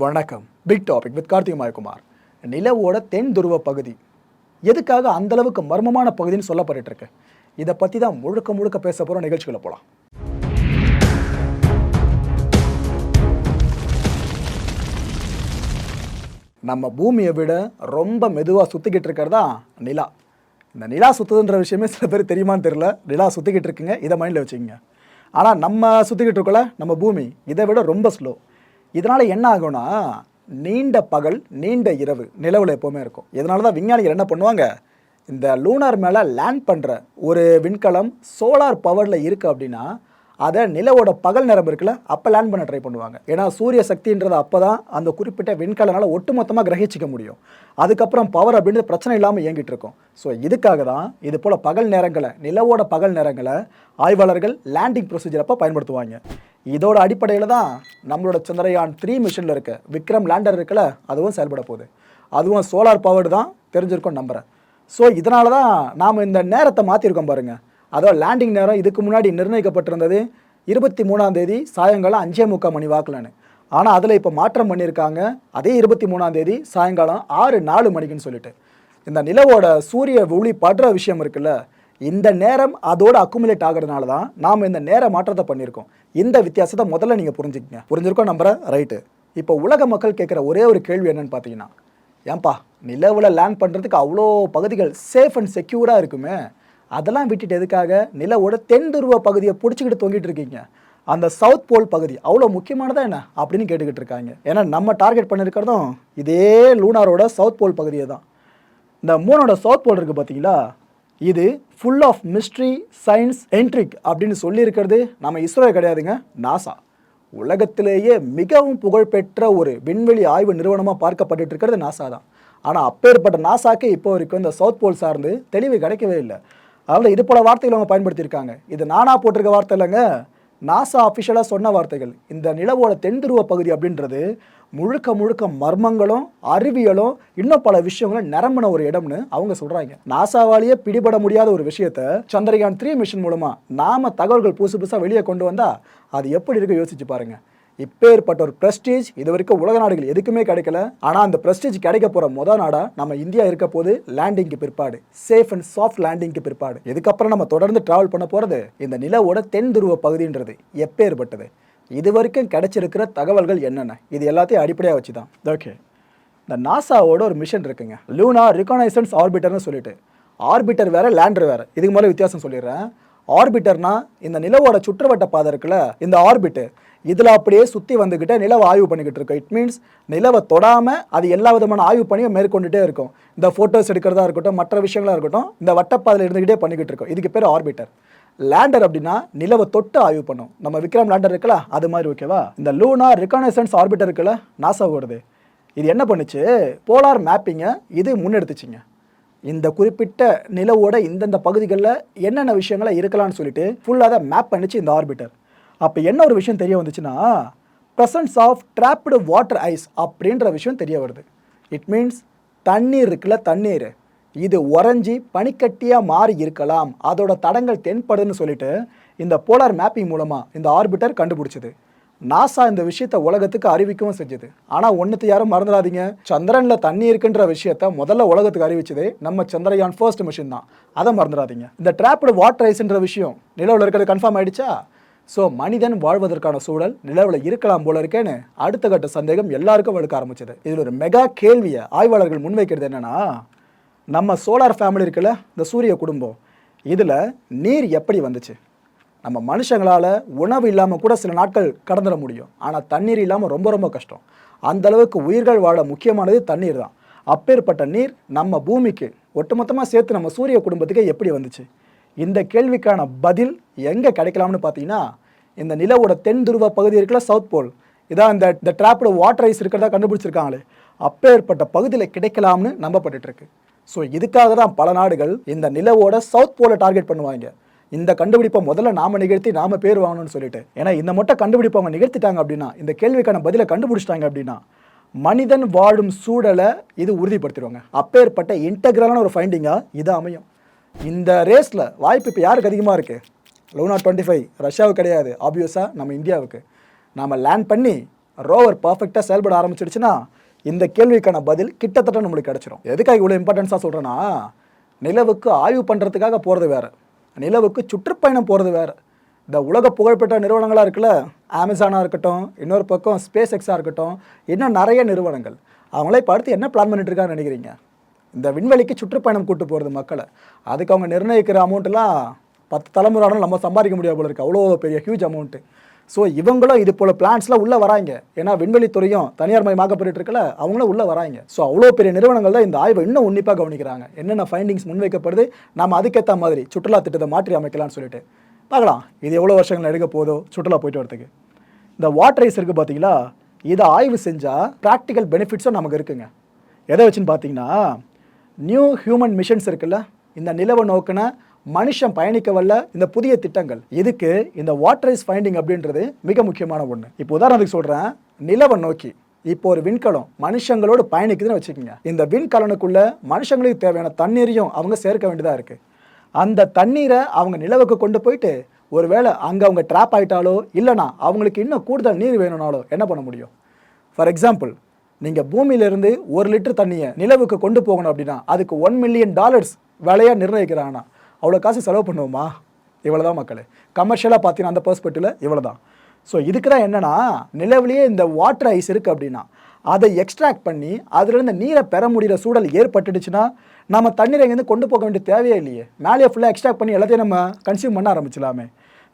வணக்கம். Big topic with Karthik Mayakumar. நிலவோட தென் துருவ பகுதி. எதுக்காக அந்த அளவுக்கு மர்மமான பகுதின்னு சொல்லப்பட்டு இருக்கு இதை பற்றி தான் முழுக்க முழுக்க பேச போகிற நிகழ்ச்சிகளை போகலாம் நம்ம பூமியை விட ரொம்ப மெதுவாக சுற்றிக்கிட்டு இருக்கிறதா நிலா. இந்த நிலா சுற்றுதுன்ற விஷயமே சில பேர் தெரியுமான்னு தெரியல. நிலா சுற்றிக்கிட்டு இருக்குங்க. இதை மைண்டில் வச்சுக்கோங்க. ஆனால் நம்ம சுற்றிக்கிட்டு இருக்கோல நம்ம பூமி இதை விட ரொம்ப ஸ்லோ இதனால் என்ன ஆகும்னா நீண்ட பகல் நீண்ட இரவு நிலவில் எப்போவுமே இருக்கும். இதனால தான் விஞ்ஞானிகள் என்ன பண்ணுவாங்க? இந்த லூனார் மேலே லேண்ட் பண்ணுற ஒரு விண்கலம் சோலார் பவரில் இருக்குது அப்படின்னா அதை நிலவோட பகல் நேரம் இருக்குல்ல அப்போ லேண்ட் பண்ண ட்ரை பண்ணுவாங்க. ஏன்னா சூரிய சக்தின்றது அப்போ தான் அந்த குறிப்பிட்ட விண்கலனால் ஒட்டுமொத்தமாக கிரகிச்சிக்க முடியும். அதுக்கப்புறம் பவர் அப்படின்றது பிரச்சனை இல்லாமல் இயங்கிட்டு இருக்கும். ஸோ இதுக்காக தான் இது போல் பகல் நேரங்களை நிலவோட பகல் நேரங்களை ஆய்வாளர்கள் லேண்டிங் ப்ரொசீஜர் அப்போ பயன்படுத்துவாங்க. இதோட அடிப்படையில் தான் நம்மளோட சந்திரயான் த்ரீ மிஷனில் இருக்க விக்ரம் லேண்டர் இருக்குல்ல அதுவும் செயல்பட போகுது. அதுவும் சோலார் பவர்டு தான் தெரிஞ்சிருக்கோம் நம்புகிறேன் ஸோ இதனால தான் நாம் இந்த நேரத்தை மாற்றிருக்கோம் பாருங்கள் அதோ லேண்டிங் நேரம் இதுக்கு முன்னாடி நிர்ணயிக்கப்பட்டிருந்தது இருபத்தி மூணாம் தேதி சாயங்காலம் அஞ்சே முக்கால் மணி வாக்கில்னு ஆனால் அதில் இப்போ மாற்றம் பண்ணியிருக்காங்க. அதே இருபத்தி மூணாம் தேதி சாயங்காலம் ஆறு நாலு மணிக்குன்னு சொல்லிட்டு. இந்த நிலவோட சூரிய ஒளி படுற விஷயம் இருக்குல்ல இந்த நேரம் அதோட அக்குமுலேட் ஆகிறதுனால தான் நாம் இந்த நேர மாற்றத்தை பண்ணியிருக்கோம். இந்த வித்தியாசத்தை முதல்ல நீங்கள் புரிஞ்சுக்கங்க. புரிஞ்சிருக்கோம் நம்புறேன்? ரைட்டு இப்போ உலக மக்கள் கேட்குற ஒரே ஒரு கேள்வி என்னென்னு பார்த்தீங்கன்னா ஏன்பா நிலவில் லேண்ட் பண்ணுறதுக்கு அவ்வளோ பகுதிகள் சேஃப் அண்ட் செக்யூர்டாக இருக்குமே? அதெல்லாம் விட்டுட்டு எதுக்காக? நிலவோட தென் துருவ பகுதியை பிடிச்சிக்கிட்டு தொங்கிட்டு இருக்கீங்க. அந்த சவுத் போல் பகுதி அவ்வளோ முக்கியமானதா என்ன? அப்படின்னு கேட்டுக்கிட்டு இருக்காங்க. ஏன்னா நம்ம டார்கெட் பண்ணியிருக்கிறதும் இதே லூனாரோட சவுத் போல் பகுதியை தான். இந்த மூணோட சவுத் போல் இருக்குது பார்த்தீங்களா? இது ஃபுல் ஆஃப் மிஸ்ட்ரி சயின்ஸ் என்ட்ரிக் அப்படின்னு சொல்லியிருக்கிறது நம்ம இஸ்ரோ கிடையாதுங்க நாசா உலகத்திலேயே மிகவும் புகழ்பெற்ற ஒரு விண்வெளி ஆய்வு நிறுவனமாக பார்க்கப்பட்டு இருக்கிறது நாசா தான். ஆனால் அப்பேற்பட்ட நாசாக்கு இப்போ வரைக்கும் இந்த சவுத் போல் சார்ந்து தெளிவு கிடைக்கவே இல்லை. அதனால் இது போல வார்த்தைகள் அவங்க பயன்படுத்தியிருக்காங்க. இது நானா போட்டிருக்க வார்த்தை இல்லைங்க. நாசா அஃபிஷியலாக சொன்ன வார்த்தைகள். இந்த நிலவோட தென் துருவ பகுதி அப்படின்றது முழுக்க முழுக்க மர்மங்களும் அறிவியலும் இன்னும் பல விஷயங்களும் நிரம்பின ஒரு இடம்னு அவங்க சொல்கிறாங்க நாசாவாலேயே பிடிபட முடியாத ஒரு விஷயத்த சந்திரயான் த்ரீ மிஷன் மூலமாக நாம தகவல்கள் புதுசு புதுசாக வெளியே கொண்டு வந்தால் அது எப்படி இருக்கு யோசிச்சு பாருங்கள் இப்பேற்பட்ட ஒரு பிரஸ்டீஜ் இது வரைக்கும் உலக நாடுகள் எதுக்குமே கிடைக்கல. ஆனால் அந்த பிரஸ்டீஜ் கிடைக்க போகிற முத நாடா நம்ம இந்தியா இருக்க போது லேண்டிங்க்கு பிற்பாடு சேஃப் அண்ட் சாஃப்ட் லேண்டிங்க்கு பிற்பாடு. இதுக்கப்புறம் நம்ம தொடர்ந்து டிராவல் பண்ண போகிறது இந்த நிலவோட தென் துருவ பகுதின்றது எப்பேற்பட்டது. இது வரைக்கும் கிடைச்சிருக்கிற தகவல்கள் என்னென்ன? இது எல்லாத்தையும் அடிப்படையாக வச்சு தான் ஓகே இந்த நாசாவோட ஒரு மிஷன் இருக்குங்க. லூனா ரிகானைசன்ஸ் ஆர்பிட்டர்னு சொல்லிட்டு. ஆர்பிட்டர் வேற லேண்டர் வேற. இதுக்கு மேலே வித்தியாசம் சொல்லிடுறேன். ஆர்பிட்டர்னா இந்த நிலவோட சுற்றுவட்ட பாதை இருக்குல்ல இந்த ஆர்பிட்டு. இதில் அப்படியே சுற்றி வந்துக்கிட்டே நிலவை ஆய்வு பண்ணிக்கிட்டு இருக்கோம் இட் மீன்ஸ் நிலவை தொடாமல் அது எல்லா விதமான ஆய்வு பணியும் மேற்கொண்டுட்டே இருக்கும். இந்த ஃபோட்டோஸ் எடுக்கிறதா இருக்கட்டும் மற்ற விஷயங்களாக இருக்கட்டும் இந்த வட்டப்பாதையில் இருந்துக்கிட்டே பண்ணிக்கிட்டு இருக்கோம். இதுக்கு பேர் ஆர்பிட்டர். லேண்டர் அப்படின்னா நிலவை தொட்டு ஆய்வு பண்ணும். நம்ம விக்ரம் லேண்டர் இருக்குல்ல அது மாதிரி ஓகேவா இந்த லூனா ரிகானசன்ஸ் ஆர்பிட்டர் இருக்குல்ல நாசாவோடது இது என்ன பண்ணுச்சு? போலார் மேப்பிங்கை இது முன்னெடுத்துச்சிங்க. இந்த குறிப்பிட்ட நிலவோட இந்தந்த பகுதிகளில் என்னென்ன விஷயங்களை இருக்கலாம்னு சொல்லிட்டு ஃபுல்லாக அதை மேப் பண்ணிச்சு இந்த ஆர்பிட்டர் அப்போ என்ன ஒரு விஷயம் தெரிய வந்துச்சுன்னா presence of trapped water ice அப்படின்ற விஷயம் தெரிய வருது. இட் மீன்ஸ் தண்ணீர் இருக்குல்ல தண்ணீர். இது உறைஞ்சி பனிக்கட்டியாக மாறி இருக்கலாம். அதோட தடங்கள் தென்படுதுன்னு சொல்லிட்டு இந்த போலார் மேப்பிங் மூலமாக இந்த ஆர்பிட்டர் கண்டுபிடிச்சது. நாசா இந்த விஷயத்த உலகத்துக்கு அறிவிக்கவும் செஞ்சது. ஆனால் ஒன்றுத்து யாரும் மறந்துடாதீங்க. சந்திரனில் தண்ணி இருக்குன்ற விஷயத்த முதல்ல உலகத்துக்கு அறிவிச்சதே நம்ம சந்திரயான் ஃபர்ஸ்ட் மிஷின் தான். அதை மறந்துடாதீங்க. இந்த ட்ராப்டு வாட்டர் ஐஸ்ன்ற விஷயம் நிலவில் இருக்கிறது கன்ஃபார்ம் ஆயிடுச்சா? ஸோ மனிதன் வாழ்வதற்கான சூழல் நிலவில் இருக்கலாம் போல இருக்கேன்னு அடுத்த கட்ட சந்தேகம் எல்லாருக்கும் எடுக்க ஆரம்பிச்சது. இதில் ஒரு மெகா கேள்வியை ஆய்வாளர்கள் முன்வைக்கிறது என்னன்னா நம்ம சோலார் ஃபேமிலி இருக்குல்ல இந்த சூரிய குடும்பம் இதில் நீர் எப்படி வந்துச்சு? நம்ம மனுஷங்களால் உணவு இல்லாமல் கூட சில நாட்கள் கடந்துட முடியும். ஆனால் தண்ணீர் இல்லாமல் ரொம்ப ரொம்ப கஷ்டம். அந்த அளவுக்கு உயிர்கள் வாழ முக்கியமானது தண்ணீர் தான். அப்பேற்பட்ட நீர் நம்ம பூமிக்கு ஒட்டுமொத்தமாக சேர்த்து நம்ம சூரிய குடும்பத்துக்கு எப்படி வந்துச்சு? இந்த கேள்விக்கான பதில் எங்கே கிடைக்கலாம்னு பார்த்தீங்கன்னா இந்த நிலவோட தென் துருவ பகுதி இருக்குல்ல சவுத் போல் இதான் இந்த இந்த ட்ராப்டு வாட்டர் ஐஸ் இருக்கிறதா கண்டுபிடிச்சிருக்காங்களே. அப்பேற்பட்ட பகுதியில் கிடைக்கலாம்னு நம்பப்பட்டுருக்கு ஸோ இதுக்காக தான் பல நாடுகள் இந்த நிலவோட சவுத் போலை டார்கெட் பண்ணுவாங்க. இந்த கண்டுபிடிப்பை முதல்ல நாம நிகழ்த்தி நாம பேர் வாங்கணும்னு சொல்லிட்டு. ஏன்னா இந்த மட்டும் கண்டுபிடிப்பை அவங்க நிகழ்த்திட்டாங்க அப்படின்னா இந்த கேள்விக்கான பதிலை கண்டுபிடிச்சிட்டாங்க அப்படின்னா மனிதன் வாழும் சூழலை இது உறுதிப்படுத்திடுவாங்க. அப்பேற்பட்ட இன்டெக்ரலான ஒரு ஃபைண்டிங்காக இது அமையும். இந்த ரேஸில் வாய்ப்பு இப்போ யாருக்கு அதிகமாக இருக்குது லூனா டுவெண்ட்டி ஃபைவ் ரஷ்யாவுக்கு கிடையாது ஆப்வியஸாக நம்ம இந்தியாவுக்கு. நாம் லேண்ட் பண்ணி ரோவர் பர்ஃபெக்டாக செயல்பட ஆரம்பிச்சிடுச்சுன்னா இந்த கேள்விக்கான பதில் கிட்டத்தட்ட நம்மளுக்கு கிடச்சிரும். எதுக்காக இவ்வளோ இம்பார்ட்டன்ஸாக சொல்கிறேன்னா நிலவுக்கு ஆய்வு பண்ணுறதுக்காக போகிறது வேறு. நிலவுக்கு சுற்றுப்பயணம் போகிறது வேறு. இந்த உலக புகழ்பெற்ற நிறுவனங்களாக இருக்குல்ல அமேசானாக இருக்கட்டும் இன்னொரு பக்கம் ஸ்பேஸ் எக்ஸாக இருக்கட்டும் இன்னும் நிறைய நிறுவனங்கள். அவங்களே இப்போ அடுத்து என்ன பிளான் பண்ணிட்டு நினைக்கிறீங்க? இந்த விண்வெளிக்கு சுற்றுப்பயணம் கூட்டு போகிறது மக்களை. அதுக்கு அவங்க நிர்ணயிக்கிற அமௌண்ட்டெலாம் பத்து தலைமுறை நம்ம சம்பாதிக்க முடியாது போல இருக்குது அவ்வளோ பெரிய ஹியூஜ் அமௌண்ட்டு ஸோ இவங்களும் இது போல் பிளான்ஸ்லாம் உள்ளே வராங்க. ஏன்னா விண்வெளித்துறையும் தனியார் மயமாக்கப்பட்டு இருக்கல அவங்களும் உள்ளே வராங்க. ஸோ அவ்வளோ பெரிய நிறுவனங்கள் தான் இந்த ஆய்வை இன்னும் உன்னிப்பாக கவனிக்கிறாங்க. என்னென்ன ஃபைண்டிங்ஸ் முன்வைக்கப்படுது நம்ம அதுக்கேற்ற மாதிரி சுற்றுலா திட்டத்தை மாற்றி அமைக்கலாம்னு சொல்லிட்டு. பார்க்கலாம். இது எவ்வளோ வருஷங்கள் எடுக்க போதோ சுற்றுலா போயிட்டு வரதுக்கு. இந்த வாட்டர் ரைஸ் இருக்குது பார்த்தீங்களா இதை ஆய்வு செஞ்சால் ப்ராக்டிக்கல் பெனிஃபிட்ஸும் நமக்கு இருக்குங்க. எதை வச்சுன்னு பார்த்தீங்கன்னா நியூ ஹியூமன் மிஷன்ஸ் இருக்குல்ல இந்த நிலவை நோக்கின மனுஷன் பயணிக்க வல்ல இந்த புதிய திட்டங்கள். இதுக்கு இந்த வாட்டர் ஃபைண்டிங் அப்படின்றது மிக முக்கியமான ஒன்று இப்போ உதாரணத்துக்கு சொல்கிறேன் நிலவை நோக்கி. இப்போ ஒரு விண்கலம் மனுஷங்களோடு பயணிக்குதுன்னு வச்சுக்கோங்க. இந்த விண்கலனுக்குள்ள மனுஷங்களுக்கு தேவையான தண்ணீரையும் அவங்க சேர்க்க வேண்டியதாக இருக்குது அந்த தண்ணீரை அவங்க நிலவுக்கு கொண்டு போயிட்டு ஒருவேளை அங்கே அவங்க ட்ராப் ஆயிட்டாலோ இல்லைனா அவங்களுக்கு இன்னும் கூடுதல் நீர் வேணும்னாலோ என்ன பண்ண முடியும்? ஃபார் எக்ஸாம்பிள் நீங்கள் பூமியிலிருந்து ஒரு லிட்டர் தண்ணியை நிலவுக்கு கொண்டு போகணும் அப்படின்னா அதுக்கு ஒன் மில்லியன் டாலர்ஸ் விலையாக நிர்ணயிக்கிறாங்கன்னா அவ்வளோ காசு செலவு பண்ணுவோமா? இவ்வளோ தான் மக்கள் கமர்ஷியலாக பார்த்தீங்கன்னா அந்த பர்ஸ்பெக்டிவில் இவ்வளோ தான் ஸோ இதுக்கு தான் என்னென்னா நிலவுலேயே இந்த வாட்டர் ஐஸ் இருக்குது அப்படின்னா அதை எக்ஸ்ட்ராக்ட் பண்ணி அதுலேருந்து நீரை பெற முடிகிற சூழல் ஏற்பட்டுடுச்சுன்னா நம்ம தண்ணீரை இங்கேருந்து கொண்டு போக வேண்டிய தேவையே இல்லையே. மேலேயே ஃபுல்லாக எக்ஸ்ட்ராக்ட் பண்ணி எல்லாத்தையும் நம்ம கன்சியூம் பண்ண ஆரம்பிச்சலாமே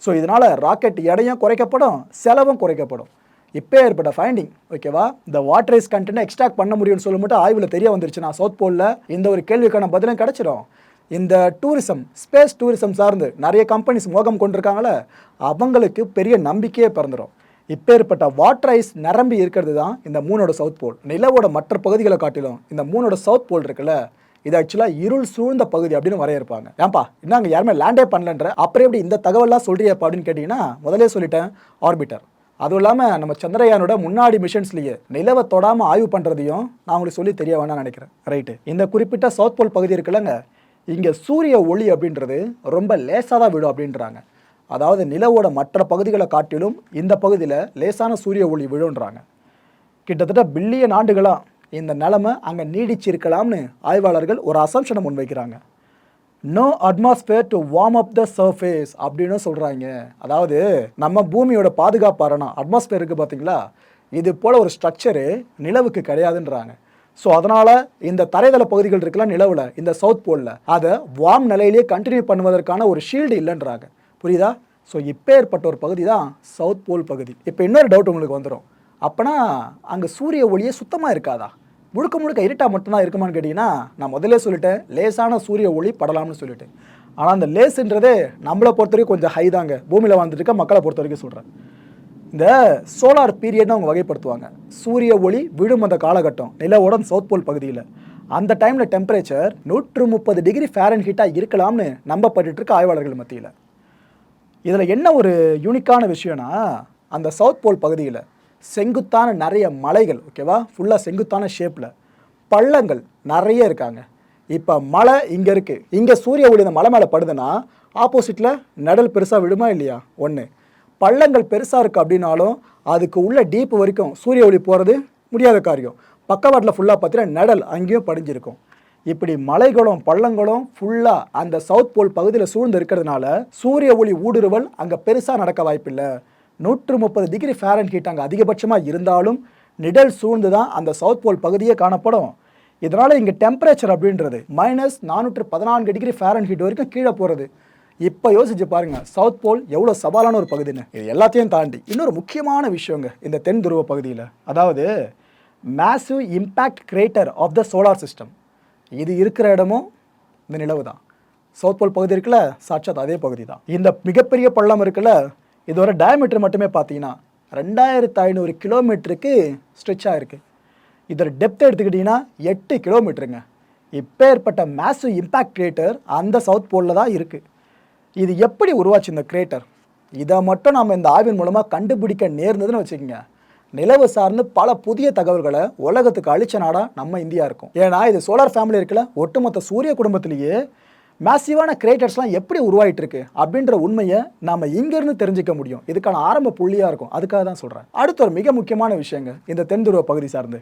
ஸோ இதனால் ராக்கெட் எடையும் குறைக்கப்படும் செலவும் குறைக்கப்படும். இப்போ ஏற்பட்ட ஃபைண்டிங் ஓகேவா இந்த வாட்டர் ஐஸ் கண்டென்ட் எக்ஸ்ட்ராக்ட் பண்ண முடியும்னு சொல்ல மட்டும் ஆய்வில் தெரிய வந்துருச்சுன்னா சவுத் போலில் இந்த ஒரு கேள்விக்கான பதிலும் கிடச்சிரும். இந்த டூரிசம் ஸ்பேஸ் டூரிசம் சார்ந்து நிறைய கம்பெனிஸ் மோகம் கொண்டிருக்காங்களே அவங்களுக்கு பெரிய நம்பிக்கையே பிறந்துடும் இப்பேற்பட்ட வாட்டர் ஐஸ் நிரம்பி இருக்கிறது தான் இந்த மூனோட சவுத் போல் நிலவோட மற்ற பகுதிகளை காட்டிலும் இந்த மூனோட சவுத் போல் இருக்குல்ல இது ஆக்சுவலாக இருள் சூழ்ந்த பகுதி அப்படின்னு வரையறுப்பாங்க. ஏன்பா இன்னும் அங்கே யாருமே லேண்டே பண்ணலன்ற அப்புறம் எப்படி இந்த தகவல்லாம் சொல்கிறியப்பா அப்படின்னு கேட்டிங்கன்னா முதலே சொல்லிட்டேன் ஆர்பிட்டர் அதுவும் இல்லாமல் நம்ம சந்திரயானோட முன்னாடி மிஷன்ஸ்லேயே நிலவை தொடாமல் ஆய்வு பண்ணுறதையும் நான் உங்களுக்கு சொல்லி தெரிய வேணாம்னு நினைக்கிறேன். ரைட்டு இந்த குறிப்பிட்ட சவுத் போல் பகுதி இருக்குல்லங்க இங்கே சூரிய ஒளி அப்படின்றது ரொம்ப லேசாக தான் விடும் அப்படின்றாங்க. அதாவது நிலவோட மற்ற பகுதிகளை காட்டிலும் இந்த பகுதியில் லேசான சூரிய ஒளி விழுன்றாங்க கிட்டத்தட்ட பில்லியன் ஆண்டுகளாக இந்த நிலமை அங்கே நீடிச்சிருக்கலாம்னு ஆய்வாளர்கள் ஒரு அசம்ஷனை முன்வைக்கிறாங்க. No atmosphere to warm up the surface அப்படின்னு சொல்கிறாங்க அதாவது நம்ம பூமியோட பாதுகாப்பு அரணம் அட்மாஸ்பியர் இருக்குது பார்த்தீங்களா இது போல் ஒரு ஸ்ட்ரக்சரு நிலவுக்கு கிடையாதுன்றாங்க. ஸோ அதனால் இந்த தரைதள பகுதிகள் இருக்குல்ல நிலவில் இந்த சவுத் போலில் அதை வார்ம் நிலையிலேயே கண்டினியூ பண்ணுவதற்கான ஒரு ஷீல்டு இல்லைன்றாங்க. புரியுதா? ஸோ இப்போ ஏற்பட்ட ஒரு பகுதி தான் சவுத் போல் பகுதி. இப்போ இன்னொரு டவுட் உங்களுக்கு வந்துடும் அப்போனா அங்கே சூரிய ஒளியே சுத்தமாக இருக்காதா? முழுக்க முழுக்க இருட்டாக மட்டும்தான் இருக்குமான்னு கேட்டிங்கன்னா நான் முதல்ல சொல்லிட்டேன் லேசான சூரிய ஒளி படலாம்னு சொல்லிட்டு ஆனால் அந்த லேஸுன்றதே நம்மளை பொறுத்த வரைக்கும் கொஞ்சம் ஹை தாங்க. பூமியில் வாழ்ந்துட்டு இருக்க மக்களை பொறுத்த வரைக்கும் சொல்கிறேன் இந்த சோலார் பீரியட்னு அவங்க வகைப்படுத்துவாங்க. சூரிய ஒளி விழும் அந்த காலகட்டம். நிலவுடன் சவுத் போல் பகுதியில். அந்த டைமில் டெம்பரேச்சர் நூற்று முப்பது டிகிரி ஃபேரன் ஹீட்டாக இருக்கலாம்னு நம்பப்பட்டு இருக்க ஆய்வாளர்கள் மத்தியில். இதில் என்ன ஒரு யூனிக்கான விஷயம்னா அந்த சவுத் போல் பகுதியில் செங்குத்தான நிறைய மலைகள் ஓகேவா ஃபுல்லாக செங்குத்தான ஷேப்பில் பள்ளங்கள் நிறைய இருக்காங்க. இப்போ மலை இங்கே இருக்குது இங்கே சூரிய ஒளி இந்த மலை மேலே படுதுன்னா ஆப்போசிட்டில் நடல் பெருசாக விடுமா இல்லையா? ஒன்று பள்ளங்கள் பெருசாக இருக்குது அப்படின்னாலும் அதுக்கு உள்ள டீப் வரைக்கும் சூரிய ஒளி போகிறது முடியாத காரியம். பக்கவாட்டில் ஃபுல்லாக பார்த்தீங்கன்னா நடல் அங்கேயும் படிஞ்சிருக்கும். இப்படி மலைகளும் பள்ளங்களும் ஃபுல்லாக அந்த சவுத் போல் பகுதியில் சூழ்ந்து இருக்கிறதுனால சூரிய ஒளி ஊடுருவல் அங்கே பெருசாக நடக்க வாய்ப்பில்லை. நூற்று முப்பது டிகிரி ஃபேரன் ஹீட் அங்கே அதிகபட்சமாக இருந்தாலும் நிழல் சூழ்ந்து தான் அந்த சவுத் போல் பகுதியே காணப்படும். இதனால் இங்கே டெம்பரேச்சர் அப்படின்றது மைனஸ் நானூற்று பதினான்கு டிகிரி ஃபேரன் ஹீட் வரைக்கும் கீழே போகிறது இப்போ யோசிச்சு பாருங்க சவுத் போல் எவ்வளோ சவாலான ஒரு பகுதின்னு. இது எல்லாத்தையும் தாண்டி. இன்னொரு முக்கியமான விஷயங்க இந்த தென் துருவ பகுதியில். அதாவது massive impact crater of the solar system இது இருக்கிற இடமும் இந்த நிலவு தான். சவுத் போல் பகுதி இருக்குல்ல சாட்சாத் அதே பகுதி தான். இந்த மிகப்பெரிய பள்ளம் இருக்குல்ல இதோட டயமீட்டர் மட்டுமே பார்த்தீங்கன்னா ரெண்டாயிரத்து ஐநூறு கிலோமீட்டருக்கு ஸ்ட்ரெச் ஆகிருக்கு இதோட டெப்த் எடுத்துக்கிட்டிங்கன்னா எட்டு கிலோமீட்டருங்க இப்பேற்பட்ட மேசிவ் இம்பேக்ட் கிரியேட்டர் அந்த சவுத் போலில் தான் இருக்குது இது எப்படி உருவாச்சு இந்த கிரேட்டர் இதை மட்டும் நம்ம இந்த ஆய்வின் மூலமாக கண்டுபிடிக்க நேர்ந்ததுன்னு வச்சுக்கோங்க. நிலவு சார்ந்து பல புதிய தகவல்களை உலகத்துக்கு அழிச்ச நாடாக நம்ம இந்தியா இருக்கும். ஏன்னா இது சோலார் ஃபேமிலி இருக்கல ஒட்டுமொத்த சூரிய குடும்பத்திலேயே மேசிவான கிரியேட்டர்ஸ்லாம் எப்படி உருவாயிட்டு இருக்கு அப்படின்ற உண்மையை நாம் இங்கேருந்து தெரிஞ்சுக்க முடியும். இதுக்கான ஆரம்ப புள்ளியாக இருக்கும். அதுக்காக தான் சொல்கிறேன் அடுத்த ஒரு மிக முக்கியமான விஷயங்க இந்த தென்துருவ பகுதி சார்ந்து.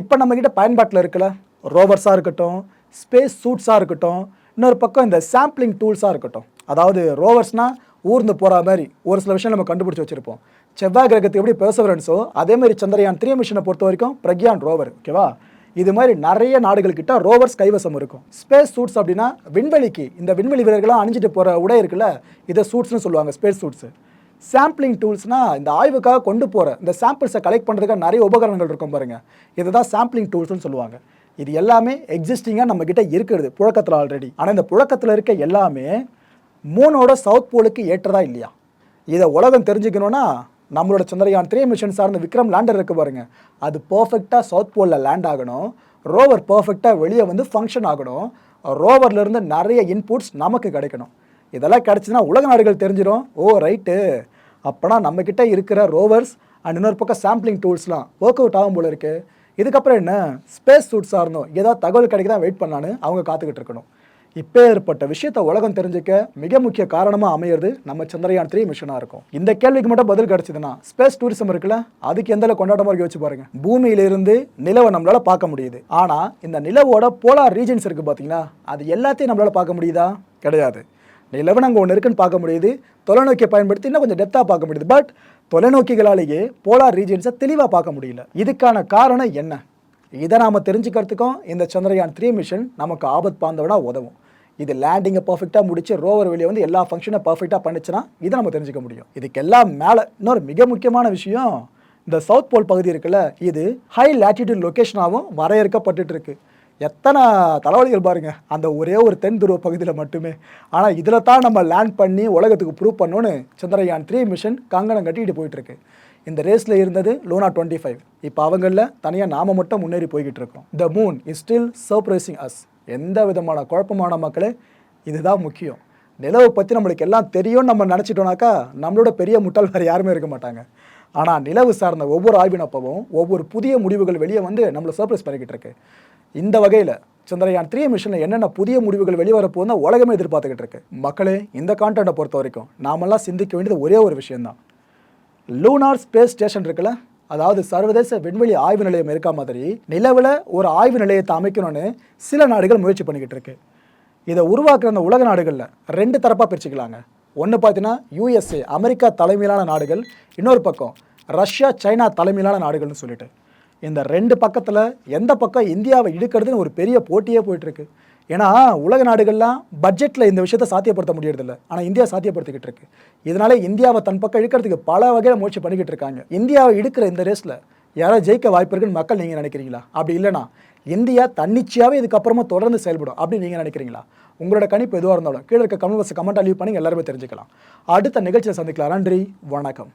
இப்போ நம்மக்கிட்ட பயன்பாட்டில் இருக்கல ரோவர்ஸாக இருக்கட்டும் ஸ்பேஸ் சூட்ஸாக இருக்கட்டும் இன்னொரு பக்கம் இந்த சாம்பிளிங் டூல்ஸாக இருக்கட்டும். அதாவது ரோவர்ஸ்னால் ஊர்ந்து போகிற மாதிரி ஒரு சில விஷயம் நம்ம கண்டுபிடிச்சி வச்சுருப்போம். செவ்வாய் கிரகத்துக்கு எப்படி பெர்சவரன்ஸோ அதே மாதிரி சந்திரயான் த்ரீ மிஷனை பொறுத்த வரைக்கும் பிரக்யான் ரோவர் ஓகேவா இது மாதிரி நிறைய நாடுகள்கிட்ட ரோவர்ஸ் கைவசம் இருக்கும். ஸ்பேஸ் சூட்ஸ் அப்படின்னா விண்வெளிக்கு இந்த விண்வெளி வீரர்கள்லாம் அணிஞ்சிட்டு போகிற உடை இருக்குல்ல இதை சூட்ஸ்னு சொல்லுவாங்க ஸ்பேஸ் சூட்ஸு சாம்பிளிங் டூல்ஸ்னா இந்த ஆய்வுக்காக கொண்டு போகிற இந்த சாம்பிள்ஸை கலெக்ட் பண்ணுறதுக்காக நிறைய உபகரணங்கள் இருக்கும் பாருங்கள் இதுதான் சாம்பிளிங் டூல்ஸ்னு சொல்லுவாங்க. இது எல்லாமே எக்ஸிஸ்டிங்காக நம்மக்கிட்ட இருக்கிறது புழக்கத்தில் ஆல்ரெடி ஆனால் இந்த புழக்கத்தில் இருக்க எல்லாமே மூனோட சவுத் போலுக்கு ஏற்றதா இல்லையா? இதை உலகம் தெரிஞ்சுக்கணுன்னா நம்மளோட சந்திரயான் த்ரீ மிஷன் சார்ந்த விக்ரம் லேண்டர் இருக்கு பாருங்க. அது பர்ஃபெக்டாக சவுத் போலில் லேண்ட் ஆகணும். ரோவர் பர்ஃபெக்டாக வெளியே வந்து ஃபங்க்ஷன் ஆகணும். ரோவர்லேருந்து நிறைய இன்புட்ஸ் நமக்கு கிடைக்கணும். இதெல்லாம் கிடச்சின்னா உலக நாடுகள் தெரிஞ்சிடும் ஓ ரைட்டு அப்போனா நம்மக்கிட்ட இருக்கிற ரோவர்ஸ் அண்ட் இன்னொரு பக்கம் சாம்பிளிங் டூல்ஸ்லாம் ஒர்க் அவுட் ஆகும் போல இருக்குது இதுக்கப்புறம் என்ன? ஸ்பேஸ் சூட்ஸாக இருந்தோம். ஏதாவது தகவல் கிடைக்க தான் வெயிட் பண்ணலான்னு அவங்க காத்துக்கிட்டு இருக்கணும். இப்போ ஏற்பட்ட விஷயத்தை உலகம் தெரிஞ்சுக்க மிக முக்கிய காரணமாக அமையிறது நம்ம சந்திரயான் த்ரீ மிஷனாக இருக்கும். இந்த கேள்விக்கு மட்டும் பதில் கிடைச்சதுன்னா ஸ்பேஸ் டூரிசம் இருக்குல்ல அதுக்கு எந்த கொண்டாட்டமாக யோசிச்சு பாருங்க. பூமியிலிருந்து நிலவை நம்மளால பார்க்க முடியுது. ஆனால் இந்த நிலவோட போலார் ரீஜன்ஸ் இருக்குது பார்த்தீங்களா அது எல்லாத்தையும் நம்மளால பார்க்க முடியுதா? கிடையாது. நிலவு அங்கே ஒன்று இருக்குன்னு பார்க்க முடியுது. தொலைநோக்கியை பயன்படுத்தி இன்னும் கொஞ்சம் டெப்த்தாக பார்க்க முடியுது. பட் தொலைநோக்கிகளாலேயே போலார் ரீஜன்ஸை தெளிவாக பார்க்க முடியல. இதுக்கான காரணம் என்ன? இதை நாம் தெரிஞ்சுக்கிறதுக்கும் இந்த சந்திரயான் த்ரீ மிஷன் நமக்கு ஆபத் பாந்தவனாக உதவும். இது லேண்டிங்கை பர்ஃபெக்டாக முடிச்சு ரோவர் வெளியே வந்து எல்லா ஃபங்க்ஷனை பர்ஃபெக்டாக பண்ணிச்சுன்னா இதை நம்ம தெரிஞ்சுக்க முடியும். இதுக்கெல்லாம் மேலே இன்னொரு மிக முக்கியமான விஷயம் இந்த சவுத் போல் பகுதி இருக்குல்ல இது ஹை லேட்டிடியூட் லொக்கேஷனாகவும் வரையறுக்கப்பட்டு இருக்கு எத்தனை தலைவலிகள் பாருங்க அந்த ஒரே ஒரு தென் துருவ பகுதியில் மட்டுமே. ஆனால் இதில் தான் நம்ம லேண்ட் பண்ணி உலகத்துக்கு ப்ரூவ் பண்ணோன்னு சந்திரயான் த்ரீ மிஷன் கங்கணம் கட்டிட்டு போயிட்டுருக்கு. இந்த ரேஸில் இருந்தது லூனா டுவெண்ட்டி ஃபைவ் இப்போ அவங்களில் தனியாக நாம மட்டும் முன்னேறி போய்கிட்டு இருக்கோம். The moon is still surprising us எந்த விதமான குழப்பமான மக்களே இதுதான் முக்கியம். நிலவை பற்றி நம்மளுக்கு எல்லாம் தெரியும்னு நம்ம நினச்சிட்டோம்னாக்கா நம்மளோட பெரிய முட்டாள் வேறு யாருமே இருக்க மாட்டாங்க. ஆனால் நிலவு சார்ந்த ஒவ்வொரு ஆய்வினப்பவும் ஒவ்வொரு புதிய முடிவுகள் வெளியே வந்து நம்மளை சர்ப்ரைஸ் பண்ணிக்கிட்டு இருக்கு. இந்த வகையில் சந்திரயான் த்ரீ மிஷனில் என்னென்ன புதிய முடிவுகள் வெளிவரப்போகுதுன்னு உலகமே எதிர்பார்த்துக்கிட்டு இருக்கு. மக்களே இந்த கான்டென்ட்டை பொறுத்த வரைக்கும் நாமெல்லாம் சிந்திக்க வேண்டியது ஒரே ஒரு விஷயம்தான். லூனார் ஸ்பேஸ் ஸ்டேஷன் இருக்குல்ல? அதாவது சர்வதேச விண்வெளி ஆய்வு நிலையம் இருக்க மாதிரி நிலவில் ஒரு ஆய்வு நிலையத்தை அமைக்கணும்னு சில நாடுகள் முயற்சி பண்ணிக்கிட்டு இருக்கு. இதை உருவாக்குற அந்த உலக நாடுகளில் ரெண்டு தரப்பாக பிரிச்சுக்கலாங்க. ஒன்று பார்த்தீங்கன்னா யூஎஸ்ஏ அமெரிக்கா தலைமையிலான நாடுகள் இன்னொரு பக்கம் ரஷ்யா சைனா தலைமையிலான நாடுகள்னு சொல்லிட்டு. இந்த ரெண்டு பக்கத்தில் எந்த பக்கம் இந்தியாவை இழுக்கிறதுன்னு ஒரு பெரிய போட்டியே போயிட்டுருக்கு ஏன்னா உலக நாடுகள்லாம் பட்ஜெட்டில் இந்த விஷயத்தை சாத்தியப்படுத்த முடியறதில்ல. ஆனால் இந்தியா சாத்தியப்படுத்திக்கிட்டு இருக்கு. இதனால இந்தியாவை தன் பக்கம் இழுக்கிறதுக்கு பல வகையில் முயற்சி பண்ணிக்கிட்டு இருக்காங்க. இந்தியாவை இழுக்கிற இந்த ரேஸில் யாராவது ஜெயிக்க வாய்ப்பு இருக்குன்னு மக்கள் நீங்கள் நினைக்கிறீங்களா? அப்படி இல்லைனா இந்தியா தன்னிச்சையாகவே இதுக்கப்புறமா தொடர்ந்து செயல்படும். அப்படின்னு நீங்கள் நினைக்கிறீங்களா? உங்களோட கணிப்பு எதுவாக இருந்தாலும் கீழே இருக்க கமெண்ட் பாக்ஸ் கமெண்ட்டாக லீவ் பண்ணி எல்லாருமே தெரிஞ்சுக்கலாம். அடுத்த நிகழ்ச்சியில் சந்திக்கலாம். நன்றி. வணக்கம்.